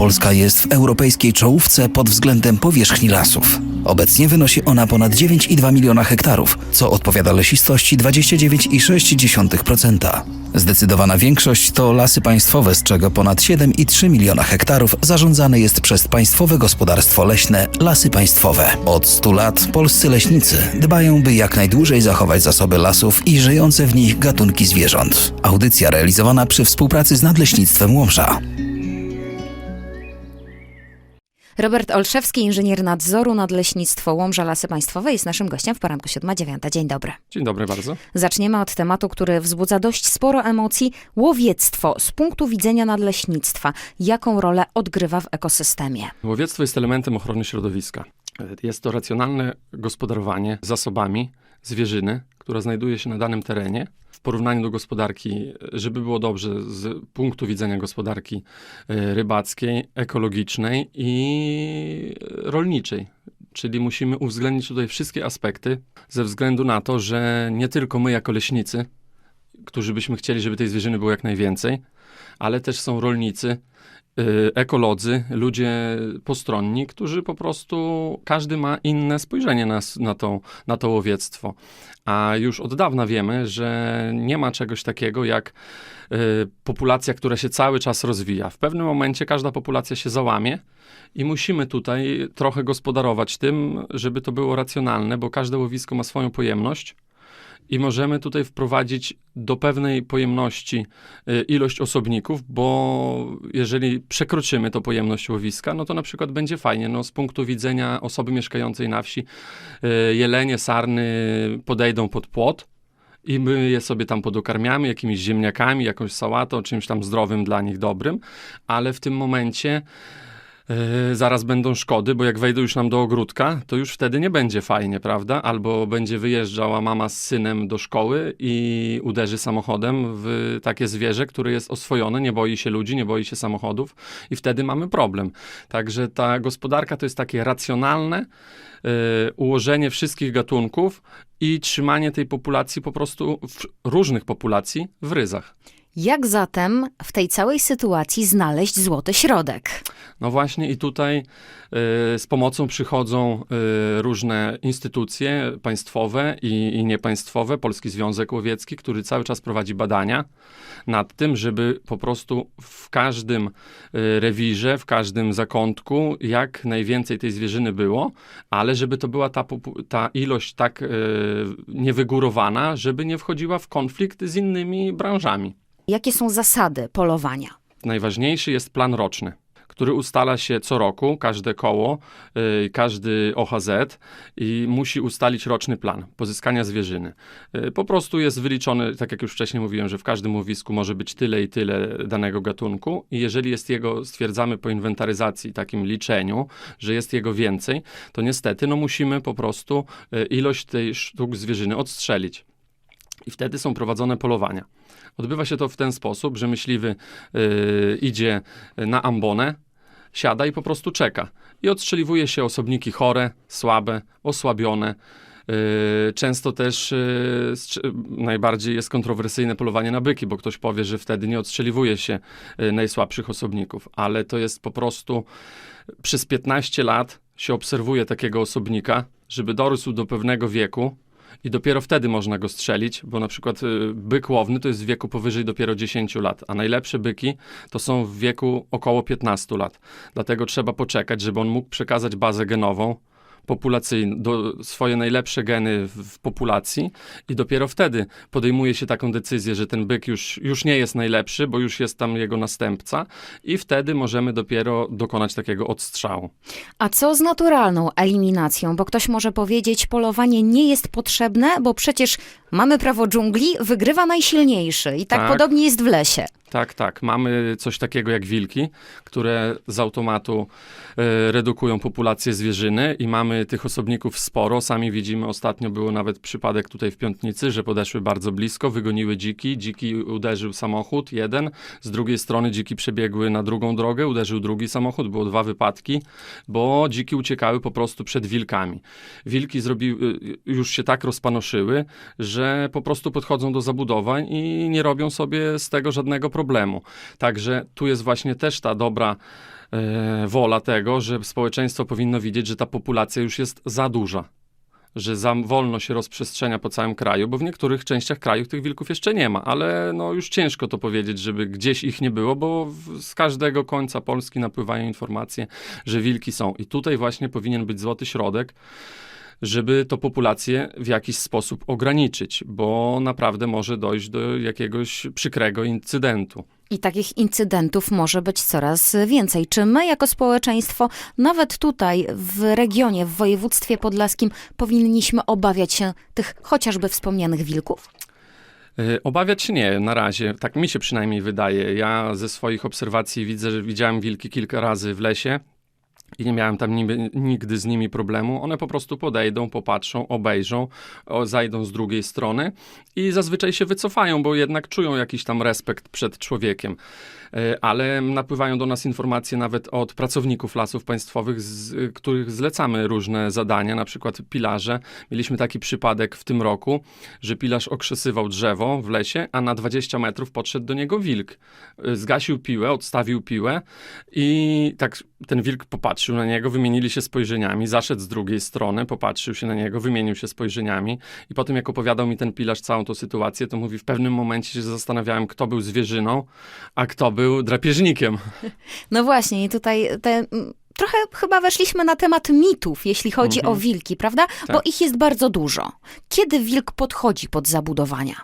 Polska jest w europejskiej czołówce pod względem powierzchni lasów. Obecnie wynosi ona ponad 9,2 miliona hektarów, co odpowiada lesistości 29,6%. Zdecydowana większość to lasy państwowe, z czego ponad 7,3 miliona hektarów zarządzane jest przez Państwowe Gospodarstwo Leśne Lasy Państwowe. Od 100 lat polscy leśnicy dbają, by jak najdłużej zachować zasoby lasów i żyjące w nich gatunki zwierząt. Audycja realizowana przy współpracy z Nadleśnictwem Łomża. Robert Olszewski, inżynier nadzoru nad leśnictwo Łomża Lasy Państwowe jest naszym gościem w poranku 7-9. Dzień dobry. Dzień dobry bardzo. Zaczniemy od tematu, który wzbudza dość sporo emocji. Łowiectwo z punktu widzenia nadleśnictwa. Jaką rolę odgrywa w ekosystemie? Łowiectwo jest elementem ochrony środowiska. Jest to racjonalne gospodarowanie zasobami zwierzyny, która znajduje się na danym terenie. W porównaniu do gospodarki, żeby było dobrze z punktu widzenia gospodarki e, rybackiej, ekologicznej i rolniczej. Czyli musimy uwzględnić tutaj wszystkie aspekty, ze względu na to, że nie tylko my jako leśnicy, którzy byśmy chcieli, żeby tej zwierzyny było jak najwięcej, ale też są rolnicy, ekolodzy, ludzie postronni, którzy po prostu, każdy ma inne spojrzenie na, na, to, na to łowiectwo. A już od dawna wiemy, że nie ma czegoś takiego jak y, populacja, która się cały czas rozwija. W pewnym momencie każda populacja się załamie i musimy tutaj trochę gospodarować tym, żeby to było racjonalne, bo każde łowisko ma swoją pojemność i możemy tutaj wprowadzić do pewnej pojemności y, ilość osobników, bo jeżeli przekroczymy to pojemność łowiska, no to na przykład będzie fajnie. No, z punktu widzenia osoby mieszkającej na wsi, y, jelenie, sarny podejdą pod płot i my je sobie tam podokarmiamy jakimiś ziemniakami, jakąś sałatą, czymś tam zdrowym dla nich dobrym, ale w tym momencie Yy, zaraz będą szkody, bo jak wejdą już nam do ogródka, to już wtedy nie będzie fajnie, prawda? Albo będzie wyjeżdżała mama z synem do szkoły i uderzy samochodem w takie zwierzę, które jest oswojone, nie boi się ludzi, nie boi się samochodów i wtedy mamy problem. Także ta gospodarka to jest takie racjonalne yy, ułożenie wszystkich gatunków i trzymanie tej populacji po prostu, różnych populacji w ryzach. Jak zatem w tej całej sytuacji znaleźć złoty środek? No właśnie i tutaj y, z pomocą przychodzą y, różne instytucje państwowe i, niepaństwowe, Polski Związek Łowiecki, który cały czas prowadzi badania nad tym, żeby po prostu w każdym y, rewirze, w każdym zakątku jak najwięcej tej zwierzyny było, ale żeby to była ta, ta ilość tak niewygórowana, żeby nie wchodziła w konflikt z innymi branżami. Jakie są zasady polowania? Najważniejszy jest plan roczny, który ustala się co roku, każde koło, y, każdy OHZ i musi ustalić roczny plan pozyskania zwierzyny. Y, po prostu jest wyliczony, tak jak już wcześniej mówiłem, że w każdym łowisku może być tyle i tyle danego gatunku i jeżeli jest jego, stwierdzamy po inwentaryzacji, takim liczeniu, że jest jego więcej, to niestety no musimy po prostu y, ilość tej sztuk zwierzyny odstrzelić. I wtedy są prowadzone polowania. Odbywa się to w ten sposób, że myśliwy y, idzie na ambonę, siada i po prostu czeka. I odstrzeliwuje się osobniki chore, słabe, osłabione. Y, Często też y, strz- najbardziej jest kontrowersyjne polowanie na byki, bo ktoś powie, że wtedy nie odstrzeliwuje się y, najsłabszych osobników, ale to jest po prostu przez 15 lat się obserwuje takiego osobnika, żeby dorósł do pewnego wieku, i dopiero wtedy można go strzelić, bo na przykład y, byk łowny to jest w wieku powyżej dopiero 10 lat, a najlepsze byki to są w wieku około 15 lat. Dlatego trzeba poczekać, żeby on mógł przekazać bazę genową populacyjną, do, swoje najlepsze geny w, w populacji i dopiero wtedy podejmuje się taką decyzję, że ten byk już, już nie jest najlepszy, bo już jest tam jego następca i wtedy możemy dopiero dokonać takiego odstrzału. A co z naturalną eliminacją? Bo ktoś może powiedzieć, polowanie nie jest potrzebne, bo przecież mamy prawo dżungli, wygrywa najsilniejszy. I tak, Tak. podobnie jest w lesie. Tak, tak. Mamy coś takiego jak wilki, które z automatu e, redukują populację zwierzyny i mamy tych osobników sporo. Sami widzimy, ostatnio był nawet przypadek tutaj w Piątnicy, że podeszły bardzo blisko, wygoniły dziki. Dziki uderzył samochód, jeden. Z drugiej strony dziki przebiegły na drugą drogę, uderzył drugi samochód. Było dwa wypadki, bo dziki uciekały po prostu przed wilkami. Wilki zrobiły, już się tak rozpanoszyły, że po prostu podchodzą do zabudowań i nie robią sobie z tego żadnego problemu. Problemu. Także tu jest właśnie też ta dobra e, wola tego, że społeczeństwo powinno widzieć, że ta populacja już jest za duża. Że za wolno się rozprzestrzenia po całym kraju, bo w niektórych częściach kraju tych wilków jeszcze nie ma, ale no już ciężko to powiedzieć, żeby gdzieś ich nie było, bo w, z każdego końca Polski napływają informacje, że wilki są. I tutaj właśnie powinien być złoty środek, żeby to populację w jakiś sposób ograniczyć, bo naprawdę może dojść do jakiegoś przykrego incydentu. I takich incydentów może być coraz więcej. Czy my, jako społeczeństwo, nawet tutaj w regionie, w województwie podlaskim, powinniśmy obawiać się tych chociażby wspomnianych wilków? E, Obawiać się nie, na razie. Tak mi się przynajmniej wydaje. Ja ze swoich obserwacji widzę, że widziałem wilki kilka razy w lesie i nie miałem tam niby, nigdy z nimi problemu. One po prostu podejdą, popatrzą, obejrzą, o, zajdą z drugiej strony i zazwyczaj się wycofają, bo jednak czują jakiś tam respekt przed człowiekiem. E, Ale napływają do nas informacje nawet od pracowników lasów państwowych, z których zlecamy różne zadania, na przykład pilarze. Mieliśmy taki przypadek w tym roku, że pilarz okrzesywał drzewo w lesie, a na 20 metrów podszedł do niego wilk. Y, Zgasił piłę, odstawił piłę i tak ten wilk popatrzył na niego, wymienili się spojrzeniami, zaszedł z drugiej strony, popatrzył się na niego, wymienił się spojrzeniami i potem jak opowiadał mi ten pilarz całą tą sytuację, to mówi, w pewnym momencie się zastanawiałem, kto był zwierzyną, a kto był drapieżnikiem. No właśnie, i tutaj te, trochę chyba weszliśmy na temat mitów, jeśli chodzi Mhm. o wilki, prawda? Bo Tak. ich jest bardzo dużo. Kiedy wilk podchodzi pod zabudowania?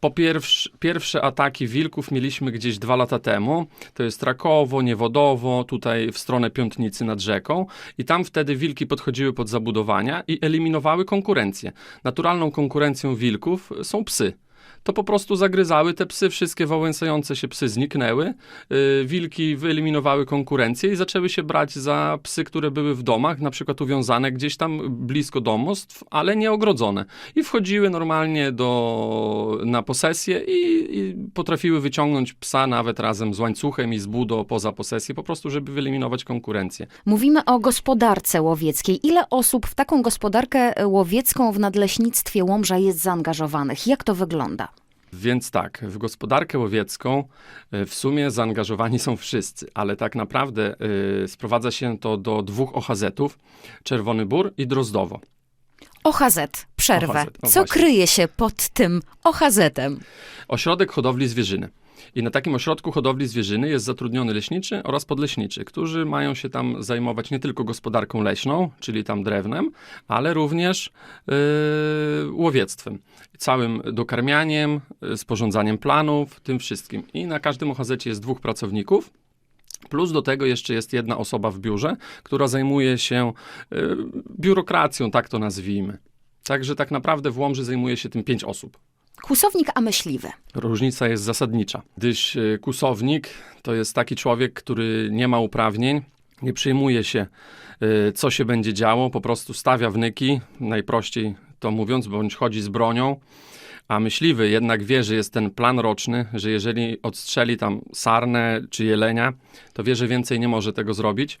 Po pierwsze, pierwsze ataki wilków mieliśmy gdzieś dwa lata temu. To jest Rakowo, Niewodowo, tutaj w stronę Piątnicy nad rzeką. I tam wtedy wilki podchodziły pod zabudowania i eliminowały konkurencję. Naturalną konkurencją wilków są psy. To po prostu zagryzały te psy, wszystkie wałęsające się psy zniknęły. Yy, wilki wyeliminowały konkurencję i zaczęły się brać za psy, które były w domach, na przykład uwiązane gdzieś tam blisko domostw, ale nie ogrodzone. I wchodziły normalnie do, na posesję i, i potrafiły wyciągnąć psa nawet razem z łańcuchem i z budo poza posesję, po prostu, żeby wyeliminować konkurencję. Mówimy o gospodarce łowieckiej. Ile osób w taką gospodarkę łowiecką w nadleśnictwie Łomża jest zaangażowanych? Jak to wygląda? Więc tak, w gospodarkę łowiecką e, w sumie zaangażowani są wszyscy, ale tak naprawdę y, sprowadza się to do dwóch OHZ-ów, Czerwony Bór i Drozdowo. OHZ, przerwę. OHZ, Co właśnie. kryje się pod tym OHZ-em? Ośrodek hodowli zwierzyny. I na takim ośrodku hodowli zwierzyny jest zatrudniony leśniczy oraz podleśniczy, którzy mają się tam zajmować nie tylko gospodarką leśną, czyli tam drewnem, ale również yy, łowiectwem. Całym dokarmianiem, yy, sporządzaniem planów, tym wszystkim. I na każdym OHZ jest dwóch pracowników. Plus do tego jeszcze jest jedna osoba w biurze, która zajmuje się yy, biurokracją, tak to nazwijmy. Także tak naprawdę w Łomży zajmuje się tym pięć osób. Kłusownik a myśliwy. Różnica jest zasadnicza, gdyż e, kusownik to jest taki człowiek, który nie ma uprawnień, nie przejmuje się, e, co się będzie działo, po prostu stawia wnyki, najprościej to mówiąc, bądź chodzi z bronią. A myśliwy jednak wie, że jest ten plan roczny, że jeżeli odstrzeli tam sarnę czy jelenia, to wie, że więcej nie może tego zrobić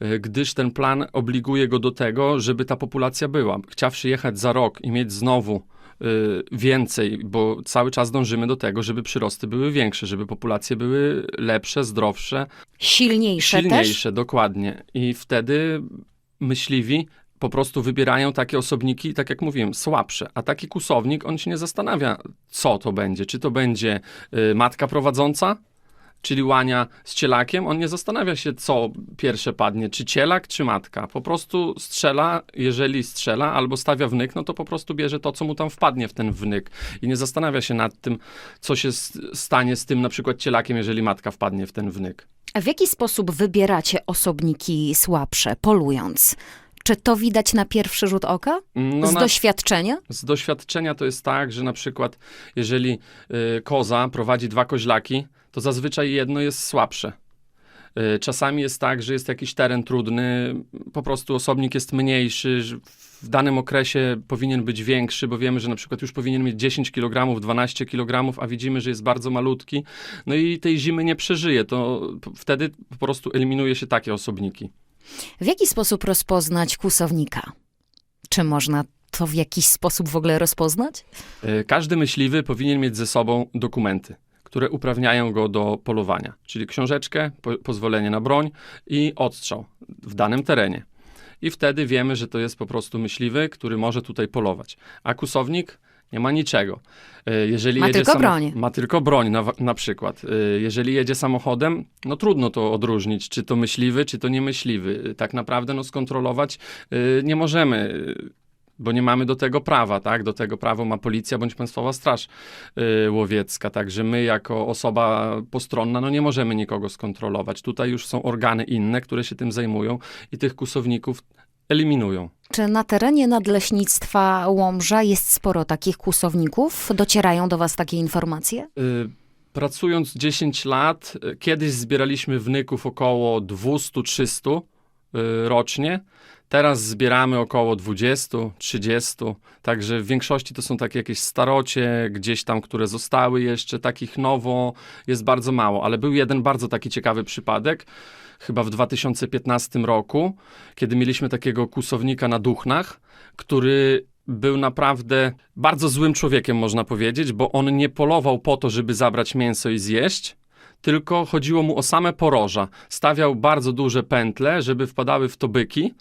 e, gdyż ten plan obliguje go do tego, żeby ta populacja była. Chciawszy jechać za rok i mieć znowu więcej, bo cały czas dążymy do tego, żeby przyrosty były większe, żeby populacje były lepsze, zdrowsze, Silniejsze, też? silniejsze, dokładnie. I wtedy myśliwi po prostu wybierają takie osobniki, tak jak mówiłem, słabsze. A taki kusownik, on się nie zastanawia, co to będzie. Czy to będzie y, matka prowadząca, czyli łania z cielakiem, on nie zastanawia się, co pierwsze padnie, czy cielak, czy matka. Po prostu strzela, jeżeli strzela, albo stawia wnyk, no to po prostu bierze to, co mu tam wpadnie w ten wnyk. I nie zastanawia się nad tym, co się stanie z tym na przykład cielakiem, jeżeli matka wpadnie w ten wnyk. A w jaki sposób wybieracie osobniki słabsze, polując? Czy to widać na pierwszy rzut oka? No Z na- doświadczenia? Z doświadczenia to jest tak, że na przykład jeżeli y, koza prowadzi dwa koźlaki, to zazwyczaj jedno jest słabsze. Y, czasami jest tak, że jest jakiś teren trudny, po prostu osobnik jest mniejszy, w danym okresie powinien być większy, bo wiemy, że na przykład już powinien mieć 10 kg, 12 kg, a widzimy, że jest bardzo malutki. No i tej zimy nie przeżyje, to wtedy po prostu eliminuje się takie osobniki. W jaki sposób rozpoznać kłusownika? Czy można to w jakiś sposób w ogóle rozpoznać? E, Każdy myśliwy powinien mieć ze sobą dokumenty, które uprawniają go do polowania, czyli książeczkę, po, pozwolenie na broń i odstrzał w danym terenie. I wtedy wiemy, że to jest po prostu myśliwy, który może tutaj polować. A kusownik nie ma niczego. E, Jeżeli Ma tylko broń. Ma tylko broń na, na przykład. E, Jeżeli jedzie samochodem, no trudno to odróżnić, czy to myśliwy, czy to niemyśliwy. E, Tak naprawdę no, skontrolować nie możemy, bo nie mamy do tego prawa, tak? Do tego prawo ma policja bądź Państwowa Straż e, Łowiecka. Także my jako osoba postronna, no nie możemy nikogo skontrolować. Tutaj już są organy inne, które się tym zajmują i tych kusowników eliminują. Czy na terenie nadleśnictwa Łomża jest sporo takich kłusowników? Docierają do was takie informacje? Y, Pracując 10 lat, y, kiedyś zbieraliśmy wnyków około 200-300 y, rocznie. Teraz zbieramy około 20-30, także w większości to są takie jakieś starocie, gdzieś tam, które zostały jeszcze, takich nowo jest bardzo mało, ale był jeden bardzo taki ciekawy przypadek, chyba w 2015 roku, kiedy mieliśmy takiego kusownika na Duchnach, który był naprawdę bardzo złym człowiekiem, można powiedzieć, bo on nie polował po to, żeby zabrać mięso i zjeść, tylko chodziło mu o same poroża. Stawiał bardzo duże pętle, żeby wpadały w to byki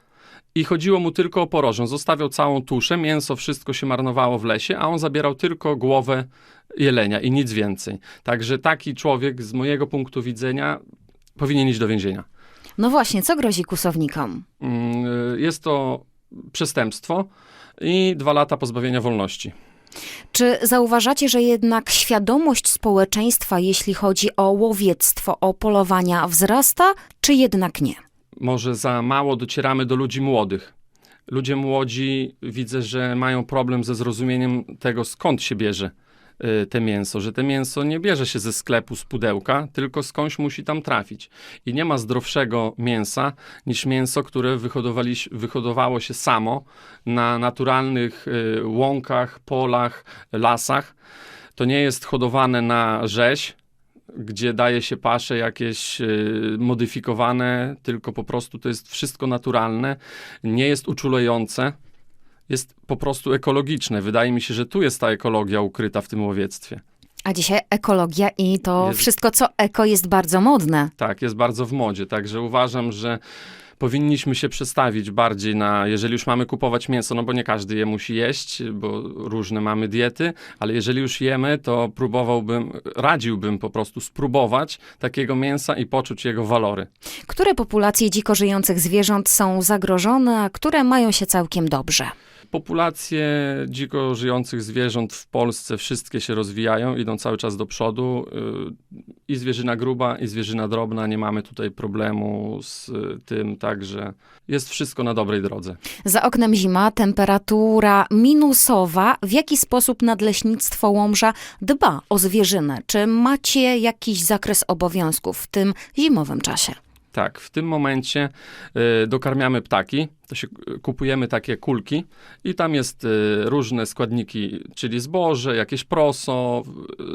i chodziło mu tylko o porożę. Zostawiał całą tuszę, mięso, wszystko się marnowało w lesie, a on zabierał tylko głowę jelenia i nic więcej. Także taki człowiek z mojego punktu widzenia powinien iść do więzienia. No właśnie, co grozi kłusownikom? Mm, Jest to przestępstwo i dwa lata pozbawienia wolności. Czy zauważacie, że jednak świadomość społeczeństwa, jeśli chodzi o łowiectwo, o polowania, wzrasta, czy jednak nie? Może za mało docieramy do ludzi młodych. Ludzie młodzi widzę, że mają problem ze zrozumieniem tego, skąd się bierze y, te mięso, że te mięso nie bierze się ze sklepu, z pudełka, tylko skądś musi tam trafić. I nie ma zdrowszego mięsa niż mięso, które wyhodowało się samo na naturalnych y, łąkach, polach, lasach. To nie jest hodowane na rzeź, gdzie daje się pasze jakieś y, modyfikowane, tylko po prostu to jest wszystko naturalne, nie jest uczulejące, jest po prostu ekologiczne. Wydaje mi się, że tu jest ta ekologia ukryta w tym łowiectwie. A dzisiaj ekologia i to Jest- wszystko, co eko, jest bardzo modne. Tak, jest bardzo w modzie, także uważam, że powinniśmy się przestawić bardziej na, jeżeli już mamy kupować mięso, no bo nie każdy je musi jeść, bo różne mamy diety, ale jeżeli już jemy, to próbowałbym, radziłbym po prostu spróbować takiego mięsa i poczuć jego walory. Które populacje dziko żyjących zwierząt są zagrożone, a które mają się całkiem dobrze? Populacje dziko żyjących zwierząt w Polsce wszystkie się rozwijają, idą cały czas do przodu. Yy, I zwierzyna gruba, i zwierzyna drobna, nie mamy tutaj problemu z y, tym, także jest wszystko na dobrej drodze. Za oknem zima, temperatura minusowa. W jaki sposób nadleśnictwo Łomża dba o zwierzynę? Czy macie jakiś zakres obowiązków w tym zimowym czasie? Tak, w tym momencie y, dokarmiamy ptaki, to się y, kupujemy takie kulki i tam jest y, różne składniki, czyli zboże, jakieś proso,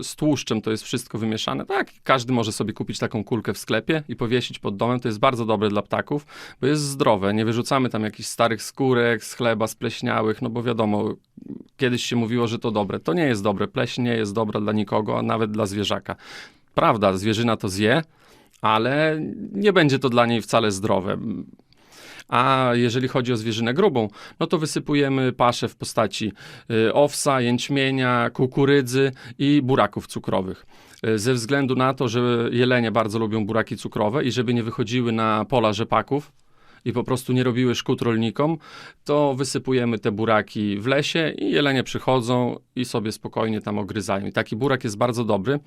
y, z tłuszczem to jest wszystko wymieszane. Tak, każdy może sobie kupić taką kulkę w sklepie i powiesić pod domem, to jest bardzo dobre dla ptaków, bo jest zdrowe, nie wyrzucamy tam jakichś starych skórek z chleba spleśniałych, no bo wiadomo, kiedyś się mówiło, że to dobre. To nie jest dobre, pleśń nie jest dobra dla nikogo, a nawet dla zwierzaka. Prawda, zwierzyna to zje, ale nie będzie to dla niej wcale zdrowe. A jeżeli chodzi o zwierzynę grubą, no to wysypujemy paszę w postaci y, owsa, jęczmienia, kukurydzy i buraków cukrowych. Y, Ze względu na to, że jelenie bardzo lubią buraki cukrowe i żeby nie wychodziły na pola rzepaków, i po prostu nie robiły szkód rolnikom, to wysypujemy te buraki w lesie i jelenie przychodzą i sobie spokojnie tam ogryzają. I taki burak jest bardzo dobry,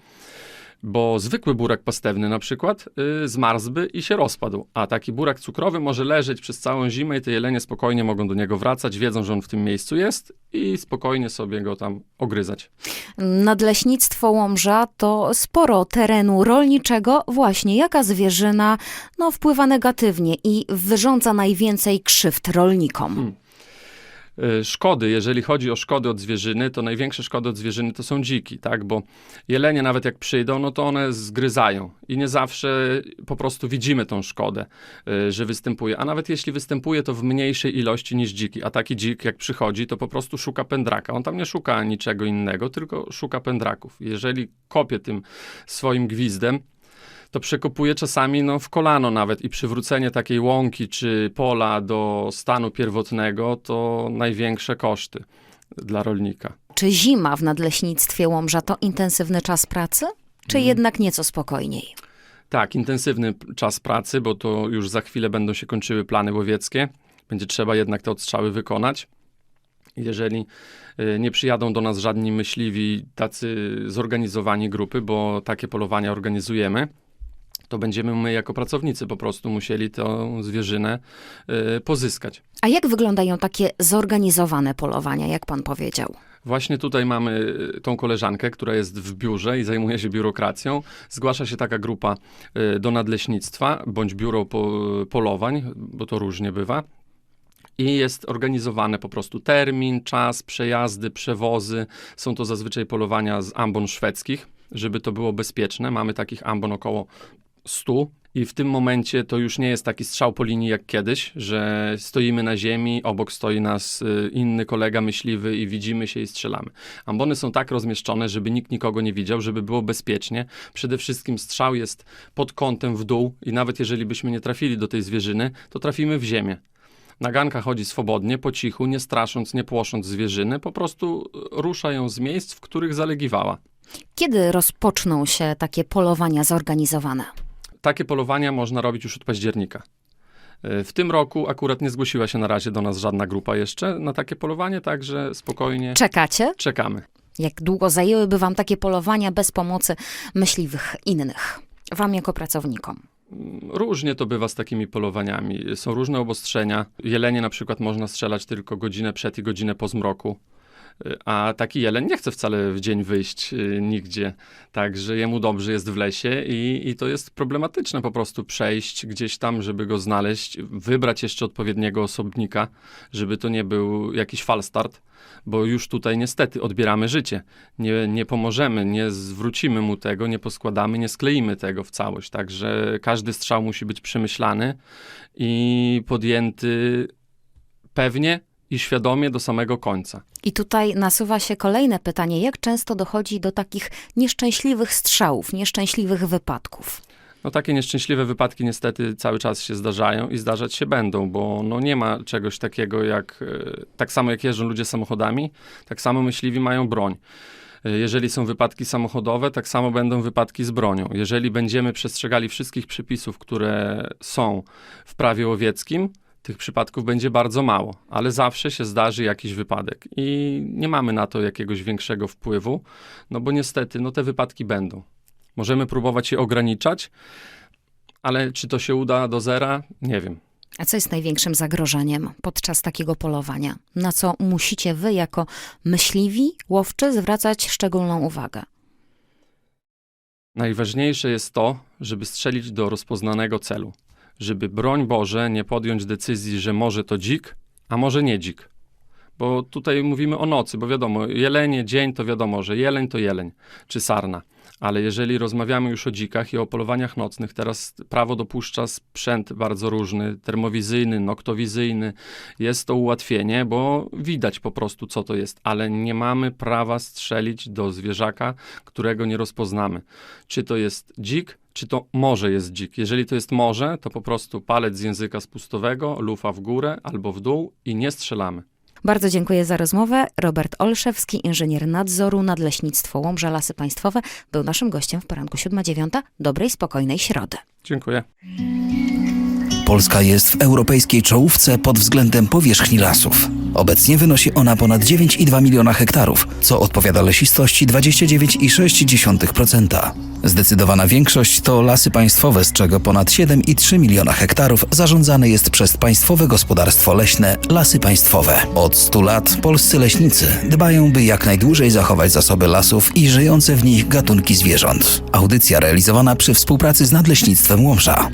bo zwykły burak pastewny na przykład yy, zmarzłby i się rozpadł, a taki burak cukrowy może leżeć przez całą zimę i te jelenie spokojnie mogą do niego wracać, wiedzą, że on w tym miejscu jest i spokojnie sobie go tam ogryzać. Nadleśnictwo Łomża to sporo terenu rolniczego. Właśnie jaka zwierzyna no, wpływa negatywnie i wyrządza najwięcej krzywd rolnikom? Hmm. Y, Szkody, jeżeli chodzi o szkody od zwierzyny, to największe szkody od zwierzyny to są dziki, tak? Bo jelenie nawet jak przyjdą, no to one zgryzają i nie zawsze po prostu widzimy tą szkodę, y, że występuje. A nawet jeśli występuje, to w mniejszej ilości niż dziki. A taki dzik jak przychodzi, to po prostu szuka pędraka. On tam nie szuka niczego innego, tylko szuka pędraków. Jeżeli kopie tym swoim gwizdem, to przekopuje czasami no, w kolano nawet i przywrócenie takiej łąki czy pola do stanu pierwotnego to największe koszty dla rolnika. Czy zima w nadleśnictwie Łomża to intensywny czas pracy? Czy jednak nieco spokojniej? Tak, intensywny czas pracy, bo to już za chwilę będą się kończyły plany łowieckie. Będzie trzeba jednak te odstrzały wykonać. Jeżeli y, nie przyjadą do nas żadni myśliwi, tacy zorganizowani grupy, bo takie polowania organizujemy, to będziemy my jako pracownicy po prostu musieli tę zwierzynę y, pozyskać. A jak wyglądają takie zorganizowane polowania, jak pan powiedział? Właśnie tutaj mamy y, tą koleżankę, która jest w biurze i zajmuje się biurokracją. Zgłasza się taka grupa y, do nadleśnictwa bądź biuro po, polowań, bo to różnie bywa. I jest organizowany po prostu termin, czas, przejazdy, przewozy. Są to zazwyczaj polowania z ambon szwedzkich, żeby to było bezpieczne. Mamy takich ambon około 100. I w tym momencie to już nie jest taki strzał po linii jak kiedyś, że stoimy na ziemi, obok stoi nas y, inny kolega myśliwy i widzimy się i strzelamy. Ambony są tak rozmieszczone, żeby nikt nikogo nie widział, żeby było bezpiecznie. Przede wszystkim strzał jest pod kątem w dół i nawet jeżeli byśmy nie trafili do tej zwierzyny, to trafimy w ziemię. Naganka chodzi swobodnie, po cichu, nie strasząc, nie płosząc zwierzyny, po prostu rusza ją z miejsc, w których zalegiwała. Kiedy rozpoczną się takie polowania zorganizowane? Takie polowania można robić już od października. Y, W tym roku akurat nie zgłosiła się na razie do nas żadna grupa jeszcze na takie polowanie, także spokojnie Czekacie? czekamy. Jak długo zajęłyby wam takie polowania bez pomocy myśliwych innych? Wam jako pracownikom. Różnie to bywa z takimi polowaniami. Są różne obostrzenia. Jelenie na przykład można strzelać tylko godzinę przed i godzinę po zmroku. Y, A taki jeleń nie chce wcale w dzień wyjść y, nigdzie. Także jemu dobrze jest w lesie i, i to jest problematyczne po prostu przejść gdzieś tam, żeby go znaleźć, wybrać jeszcze odpowiedniego osobnika, żeby to nie był jakiś falstart, bo już tutaj niestety odbieramy życie. Nie, nie pomożemy, nie zwrócimy mu tego, nie poskładamy, nie skleimy tego w całość. Także każdy strzał musi być przemyślany i podjęty pewnie i świadomie do samego końca. I tutaj nasuwa się kolejne pytanie: jak często dochodzi do takich nieszczęśliwych strzałów, nieszczęśliwych wypadków? No takie nieszczęśliwe wypadki niestety cały czas się zdarzają i zdarzać się będą, bo no nie ma czegoś takiego jak, e, tak samo jak jeżdżą ludzie samochodami, tak samo myśliwi mają broń. E, Jeżeli są wypadki samochodowe, tak samo będą wypadki z bronią. Jeżeli będziemy przestrzegali wszystkich przepisów, które są w prawie łowieckim, tych przypadków będzie bardzo mało, ale zawsze się zdarzy jakiś wypadek i nie mamy na to jakiegoś większego wpływu, no bo niestety no te wypadki będą. Możemy próbować je ograniczać, ale czy to się uda do zera? Nie wiem. A co jest największym zagrożeniem podczas takiego polowania? Na co musicie wy, jako myśliwi, łowczy, zwracać szczególną uwagę? Najważniejsze jest to, żeby strzelić do rozpoznanego celu. Żeby broń Boże nie podjąć decyzji, że może to dzik, a może nie dzik. Bo tutaj mówimy o nocy, bo wiadomo, jelenie, dzień to wiadomo, że jeleń to jeleń, czy sarna. Ale jeżeli rozmawiamy już o dzikach i o polowaniach nocnych, teraz prawo dopuszcza sprzęt bardzo różny, termowizyjny, noktowizyjny. Jest to ułatwienie, bo widać po prostu, co to jest, ale nie mamy prawa strzelić do zwierzaka, którego nie rozpoznamy. Czy to jest dzik, czy to może jest dzik. Jeżeli to jest morze, to po prostu palec z języka spustowego, lufa w górę albo w dół i nie strzelamy. Bardzo dziękuję za rozmowę. Robert Olszewski, inżynier nadzoru Nadleśnictwo Łomża Lasy Państwowe, był naszym gościem w poranku 7.09. Dobrej, spokojnej środy. Dziękuję. Polska jest w europejskiej czołówce pod względem powierzchni lasów. Obecnie wynosi ona ponad 9,2 miliona hektarów, co odpowiada lesistości 29,6%. Zdecydowana większość to lasy państwowe, z czego ponad 7,3 miliona hektarów zarządzane jest przez Państwowe Gospodarstwo Leśne Lasy Państwowe. Od 100 lat polscy leśnicy dbają, by jak najdłużej zachować zasoby lasów i żyjące w nich gatunki zwierząt. Audycja realizowana przy współpracy z Nadleśnictwem Łomża.